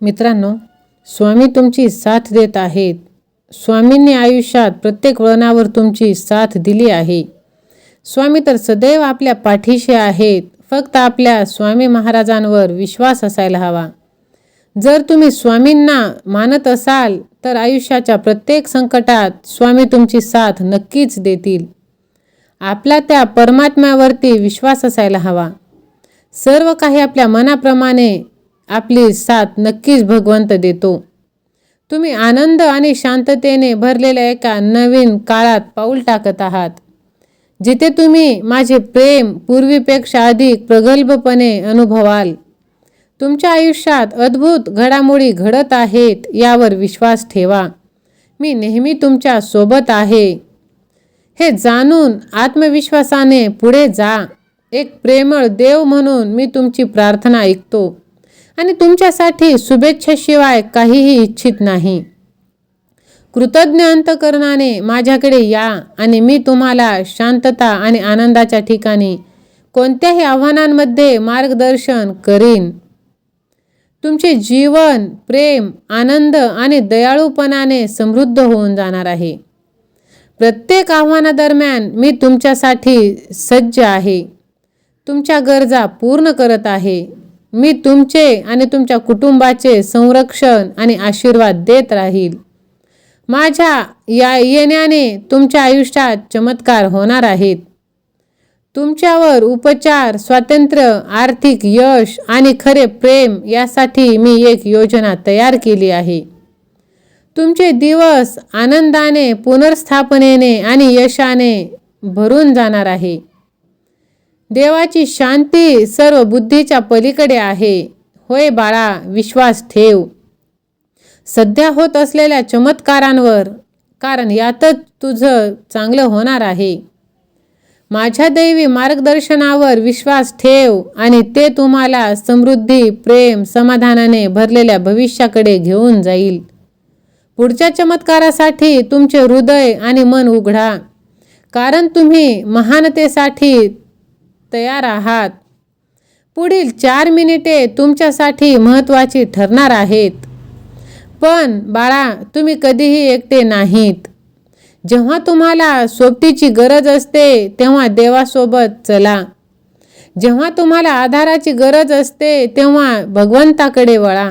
मित्रांनो स्वामी तुमची साथ देत आहेत. स्वामींनी आयुष्यात प्रत्येक वळणावर तुमची साथ दिली आहे. स्वामी तर सदैव आपल्या पाठीशी आहेत. फक्त आपल्या स्वामी महाराजांवर विश्वास असायला हवा. जर तुम्ही स्वामींना मानत असाल तर आयुष्याच्या प्रत्येक संकटात स्वामी तुमची साथ नक्कीच देतील. आपला त्या परमात्म्यावरती विश्वास असायला हवा. सर्व काही आपल्या मनाप्रमाणे आपली साथ नक्कीच भगवंत देतो. तुम्ही आनंद आणि शांततेने भरलेल्या एका नवीन काळात पाऊल टाकत आहात. जिथे तुम्ही माझे प्रेम पूर्वीपेक्षा अधिक प्रगल्भपणे अनुभवाल. तुमच्या आयुष्यात अद्भुत घडामोडी घडत आहेत यावर विश्वास ठेवा. मी नेहमी तुमच्यासोबत आहे. हे जाणून आत्मविश्वासाने पुढे जा. एक प्रेमळ देव म्हणून मी तुमची प्रार्थना ऐकतो. आणि तुमच्यासाठी शुभेच्छाशिवाय काहीही इच्छित नाही. कृतज्ञ अंतकरणाने माझ्याकडे या आणि मी तुम्हाला शांतता आणि आनंदाच्या ठिकाणी कोणत्याही आव्हानांमध्ये मार्गदर्शन करीन. तुमचे जीवन प्रेम आनंद आणि दयाळूपणाने समृद्ध होऊन जाणार आहे. प्रत्येक आव्हानादरम्यान मी तुमच्यासाठी सज्ज आहे. तुमच्या गरजा पूर्ण करत आहे. मी तुमचे आणि तुमच्या कुटुंबाचे संरक्षण आणि आशीर्वाद देत राहील. माझ्या या येण्याने तुमच्या आयुष्यात चमत्कार होणार आहेत. तुमच्यावर उपचार स्वातंत्र्य आर्थिक यश आणि खरे प्रेम यासाठी मी एक योजना तयार केली आहे. तुमचे दिवस आनंदाने पुनर्स्थापनेने आणि यशाने भरून जाणार आहे. देवाची शांती सर्व बुद्धीच्या पलीकडे आहे. होय बाळा विश्वास ठेव. सध्या होत असलेल्या चमत्कारांवर कारण यातच तुझं चांगलं होणार आहे. माझ्या दैवी मार्गदर्शनावर विश्वास ठेव आणि ते तुम्हाला समृद्धी प्रेम समाधानाने भरलेल्या भविष्याकडे घेऊन जाईल. पुढच्या चमत्कारासाठी तुमचे हृदय आणि मन उघडा. कारण तुम्ही महानतेसाठी तयार आहात. पुढील चार मिनिटे तुमच्यासाठी महत्त्वाची ठरणार आहेत. पण बाळा तुम्ही कधीही एकटे नाहीत. जेव्हा तुम्हाला सोबतीची गरज असते तेव्हा देवासोबत चला. जेव्हा तुम्हाला आधाराची गरज असते तेव्हा भगवंताकडे वळा.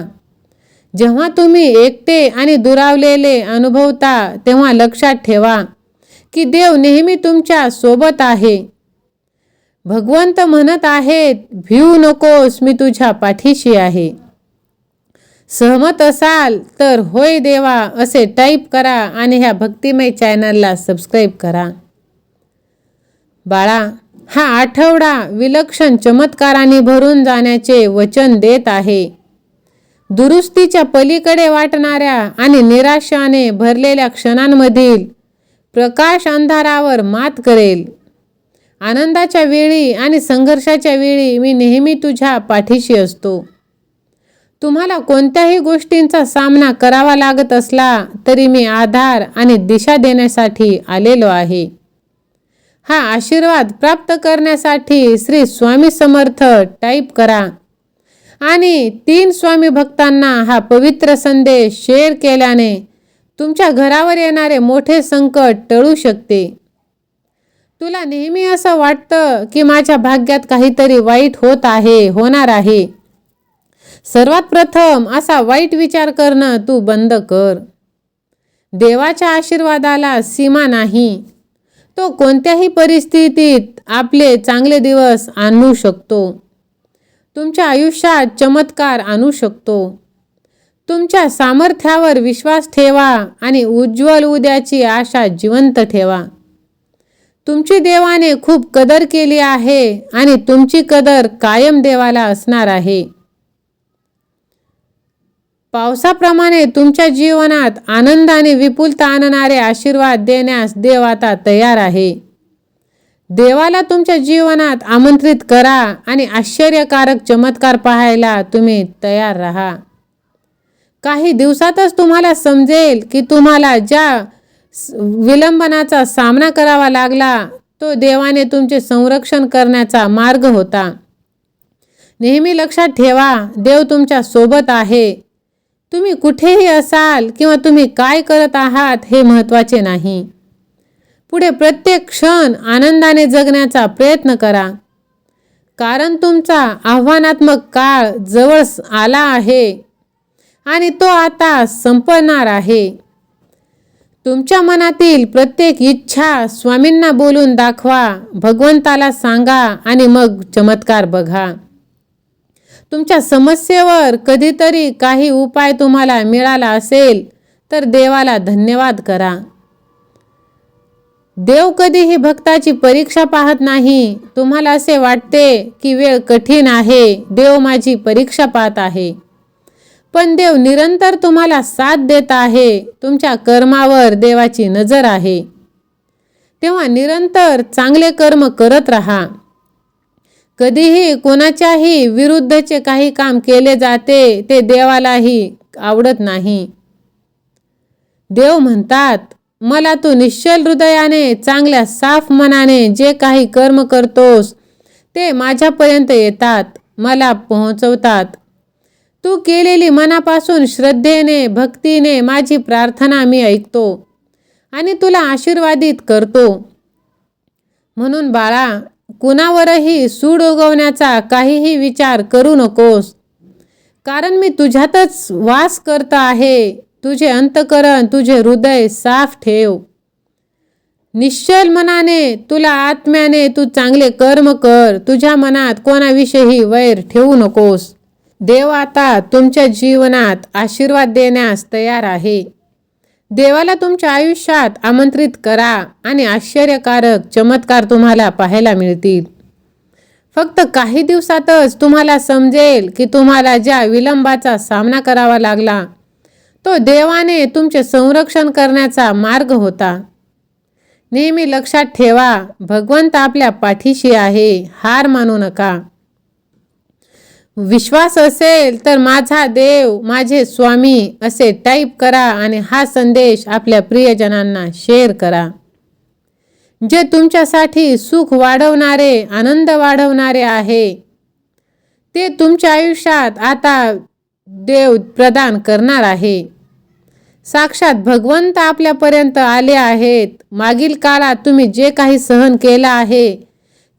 जेव्हा तुम्ही एकटे आणि दुरावलेले अनुभवता तेव्हा लक्षात ठेवा की देव नेहमी तुमच्यासोबत आहे. भगवंत म्हणत आहेत भिऊ नकोस मी तुझ्या पाठीशी आहे. सहमत असाल तर होय देवा असे टाईप करा आणि ह्या भक्तिमय चॅनलला सबस्क्राईब करा. बाळा हा आठवडा विलक्षण चमत्काराने भरून जाण्याचे वचन देत आहे. दुरुस्तीच्या पलीकडे वाटणाऱ्या आणि निराशाने भरलेल्या क्षणांमधील प्रकाश अंधारावर मात करेल. आनंदाच्या वेळी आणि संघर्षाच्या वेळी मी नेहमी तुझ्या पाठीशी असतो. तुम्हाला कोणत्याही गोष्टींचा सामना करावा लागत असला तरी मी आधार आणि दिशा देण्यासाठी आलेलो आहे. हा आशीर्वाद प्राप्त करण्यासाठी श्री स्वामी समर्थ टाईप करा. आणि तीन स्वामी भक्तांना हा पवित्र संदेश शेअर केल्याने तुमच्या घरावर येणारे मोठे संकट टळू शकते. तुला नेहमी असं वाटतं की माझ्या भाग्यात काहीतरी वाईट होत आहे होणार आहे. सर्वात प्रथम असा वाईट विचार करणं तू बंद कर. देवाच्या आशीर्वादाला सीमा नाही. तो कोणत्याही परिस्थितीत आपले चांगले दिवस आणू शकतो. तुमच्या आयुष्यात चमत्कार आणू शकतो. तुमच्या सामर्थ्यावर विश्वास ठेवा आणि उज्ज्वल उद्याची आशा जिवंत ठेवा. तुमची देवाने खूप कदर केली आहे आणि तुमची कदर कायम देवाला असणार आहे. पावसाप्रमाणे तुमच्या जीवनात आनंद आणि विपुलता आणणारे आशीर्वाद देण्यास देव आता तयार आहे. देवाला तुमच्या जीवनात आमंत्रित करा आणि आश्चर्यकारक चमत्कार पाहायला तुम्ही तयार राहा. काही दिवसातच तुम्हाला समजेल की तुम्हाला ज्या विलंबनाचा सामना करावा लागला तो देवाने तुमचे संरक्षण करण्याचा मार्ग होता. नेहमी लक्षात ठेवा देव तुमच्यासोबत आहे. तुम्ही कुठेही असाल किंवा तुम्ही काय करत आहात हे महत्त्वाचे नाही. पुढे प्रत्येक क्षण आनंदाने जगण्याचा प्रयत्न करा. कारण तुमचा आव्हानात्मक काळ जवळ आला आहे आणि तो आता संपणार आहे. तुमच्या मनातील प्रत्येक इच्छा स्वामींना बोलून दाखवा भगवंताला सांगा आणि मग चमत्कार बघा. तुमच्या समस्येवर कधीतरी काही उपाय तुम्हाला मिळाला असेल तर देवाला धन्यवाद करा. देव कधीही भक्ताची परीक्षा पाहत नाही. तुम्हाला असे वाटते की वेळ कठीण आहे देव माझी परीक्षा पाहत आहे. पण देव निरंतर तुम्हाला साथ देत आहे. तुमच्या कर्मावर देवाची नजर आहे. तेव्हा निरंतर चांगले कर्म करत राहा. कधीही कोणाच्याही विरुद्धचे काही काम केले जाते ते देवालाही आवडत नाही. देव म्हणतात मला तू निश्चल हृदयाने चांगल्या साफ मनाने जे काही कर्म करतोस ते माझ्यापर्यंत येतात मला पोहोचवतात. तू केलेली मनापासून श्रद्धेने भक्तीने माझी प्रार्थना मी ऐकतो आणि तुला आशीर्वादित करतो. म्हणून बाळा कुणावरही सूड उगवण्याचा काहीही विचार करू नकोस. कारण मी तुझ्यातच वास करत आहे. तुझे अंतकरण तुझे हृदय साफ ठेव. निश्चल मनाने तुला आत्म्याने तू चांगले कर्म कर. तुझ्या मनात कोणाविषयी वैर ठेवू नकोस. देव आता तुमच्या जीवनात आशीर्वाद देण्यास तयार आहे. देवाला तुमच्या आयुष्यात आमंत्रित करा आणि आश्चर्यकारक चमत्कार तुम्हाला पाहायला मिळतील. फक्त काही दिवसातच तुम्हाला समजेल की तुम्हाला ज्या विलंबाचा सामना करावा लागला तो देवाने तुमचे संरक्षण करण्याचा मार्ग होता. नेहमी लक्षात ठेवा भगवंत आपल्या पाठीशी आहे हार मानू नका. विश्वास असेल तर माझा देव माझे स्वामी असे टाईप करा आणि हा संदेश आपल्या प्रियजनांना शेअर करा. जे तुमच्यासाठी सुख वाढवणारे आनंद वाढवणारे आहे ते तुमच्या आयुष्यात आता देव प्रदान करणार आहे. साक्षात भगवंत आपल्यापर्यंत आले आहेत. मागील काळात तुम्ही जे काही सहन केलं आहे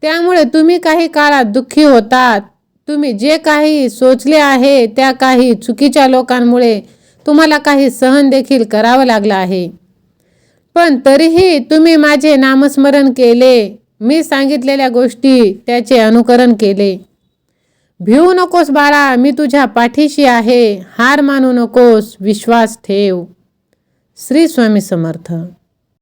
त्यामुळे तुम्ही काही काळात दुःखी होतात. तुम्ही जे काही सोचले आहे त्या काही चुकीच्या लोकांमुळे तुम्हाला काही सहन देखील करावं लागलं आहे. पण तरीही तुम्ही माझे नामस्मरण केले. मी सांगितलेल्या गोष्टी त्याचे अनुकरण केले. भिवू नकोस बाळा मी तुझ्या पाठीशी आहे. हार मानू नकोस विश्वास ठेव. श्री स्वामी समर्थ.